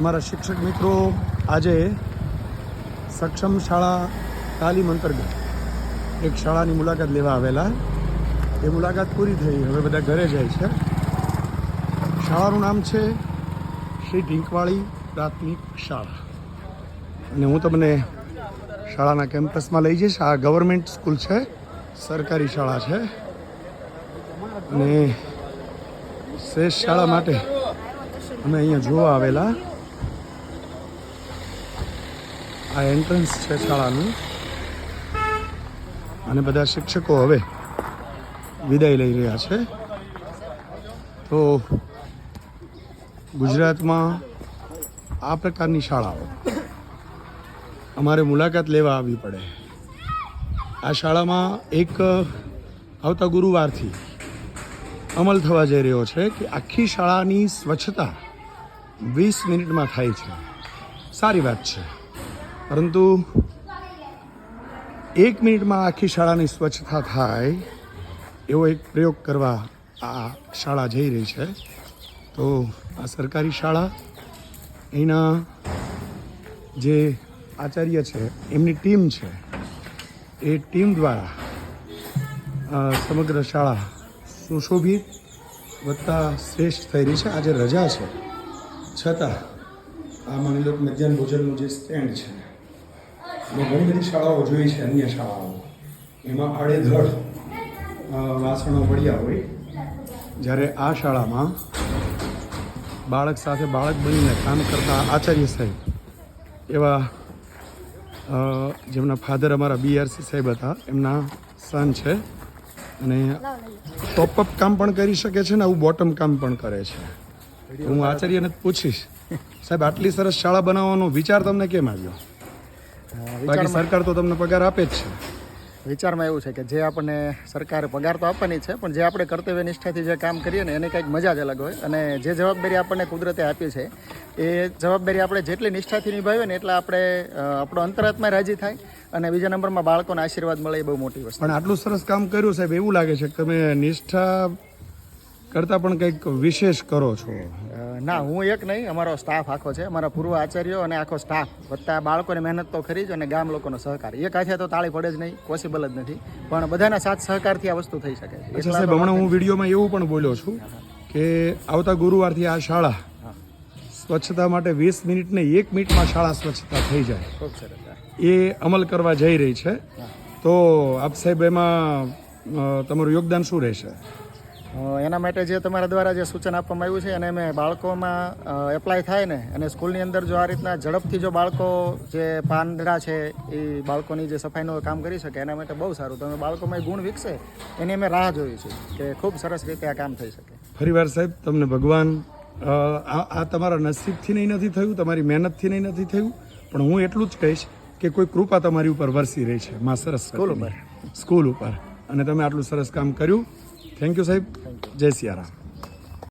અમારા શિક્ષક મિત્રો આજે સક્ષમ શાળા તાલીમ અંતર્ગત એક શાળાની મુલાકાત લેવા આવેલા. એ મુલાકાત પૂરી થઈ, હવે બધા ઘરે જાય છે. શાળાનું નામ છે શ્રી ઢીંકવાળી પ્રાથમિક શાળા. અને હું તમને શાળાના કેમ્પસમાં લઈ જઈશ. આ ગવર્મેન્ટ સ્કૂલ છે, સરકારી શાળા છે. અને શ્રેષ્ઠ શાળા માટે અમે અહીંયા જોવા આવેલા. આ એન્ટ્રન્સ છે શાળાનું. અને બધા શિક્ષકો હવે વિદાય લઈ રહ્યા છે. તો ગુજરાતમાં આ પ્રકારની શાળાઓ અમારે મુલાકાત લેવા આવવી પડે. આ શાળામાં એક આવતા ગુરુવારથી અમલ થવા જઈ રહ્યો છે કે આખી શાળાની સ્વચ્છતા વીસ મિનિટમાં થાય છે. સારી વાત છે. પરંતુ એક મિનિટમાં આખી શાળાની સ્વચ્છતા થાય એવો એક પ્રયોગ કરવા આ શાળા જઈ રહી છે. તો આ સરકારી શાળા, એના જે આચાર્ય છે, એમની ટીમ છે, એ ટીમ દ્વારા સમગ્ર શાળા સુશોભિત વત્તા શ્રેષ્ઠ થઈ રહી છે. આજે રજા છે. છતાં આ માની લો મધ્યાહન ભોજનનું જે સ્ટેન્ડ છે મેં ઘણી બધી શાળાઓ જોઈ છે, અન્ય શાળાઓ. એમાં આડેધડ વાસણો પડ્યા હોય. જ્યારે આ શાળામાં બાળક સાથે બાળક બનીને કામ કરતા આચાર્ય સાહેબ, એવા જેમના ફાધર અમારા બીઆરસી સાહેબ હતા, એમના સન છે. અને ટોપઅપ કામ પણ કરી શકે છે ને આવું બોટમ કામ પણ કરે છે. હું આચાર્યને પૂછીશ, સાહેબ, આટલી સરસ શાળા બનાવવાનો વિચાર તમને કેમ આવ્યો? બાકી સરકાર તો તમને પગાર આપે જ છે. વિચારમાં એવું છે કે જે આપણને સરકારે પગાર તો આપવાની છે પણ જે આપણે કર્તવ્ય નિષ્ઠાથી જે કામ કરીએ ને એની કંઈક મજા જ અલગ હોય. અને જે જવાબદારી આપણને કુદરતે આપી છે એ જવાબદારી આપણે જેટલી નિષ્ઠાથી નિભાવીએ ને એટલા આપણે આપણો અંતરાત્મા રાજી થાય અને બીજા નંબરમાં બાળકોને આશીર્વાદ મળે એ બહુ મોટી વસ્તુ. પણ આટલું સરસ કામ કર્યું સાહેબ એવું લાગે છે કે તમે નિષ્ઠા કરતાં પણ કંઈક વિશેષ કરો છો. ના હું એક નહીં અમારો સ્ટાફ આખો છે અમારા પૂર્વ આચાર્યો અને આખો સ્ટાફ વત્તા બાળકોની મહેનત તો ખરી જ અને ગામ લોકોનો સહકાર. એક હાથે તો તાળી પડે જ નહીં પોસિબલ જ નથી. પણ બધાના સાથ સહકારથી આ વસ્તુ થઈ શકે. છે સાહેબ હમણાં હું વિડીયોમાં એવું પણ બોલ્યો છું કે આવતા ગુરુવારથી આ શાળા સ્વચ્છતા માટે વીસ મિનિટને એક મિનિટમાં શાળા સ્વચ્છતા થઈ જાય. એ અમલ કરવા જઈ રહી છે. તો આપ સાહેબ એમાં તમારું યોગદાન શું રહેશે? એના માટે જે તમારા દ્વારા જે સૂચન આપવામાં આવ્યું છે અને અમે બાળકોમાં એપ્લાય થાય ને અને સ્કૂલની અંદર જો આ રીતના ઝડપથી જો બાળકો જે પાંદડા છે એ બાળકોની જે સફાઈનું કામ કરી શકે એના માટે બહુ સારું. તમે બાળકોમાં એ ગુણ વિકસે એની અમે રાહ જોઈ છે કે ખૂબ સરસ રીતે આ કામ થઈ શકે. ફરીવાર સાહેબ તમને ભગવાન આ આ તમારા નસીબથી નહીં નથી થયું તમારી મહેનતથી નહીં નથી થયું પણ હું એટલું જ કહીશ કે કોઈ કૃપા તમારી ઉપર વરસી રહી છે મા સરસ સ્કૂલ ઉપર. સ્કૂલ ઉપર. અને તમે આટલું સરસ કામ કર્યું થેન્ક યુ સાહેબ. જય સિયારામ.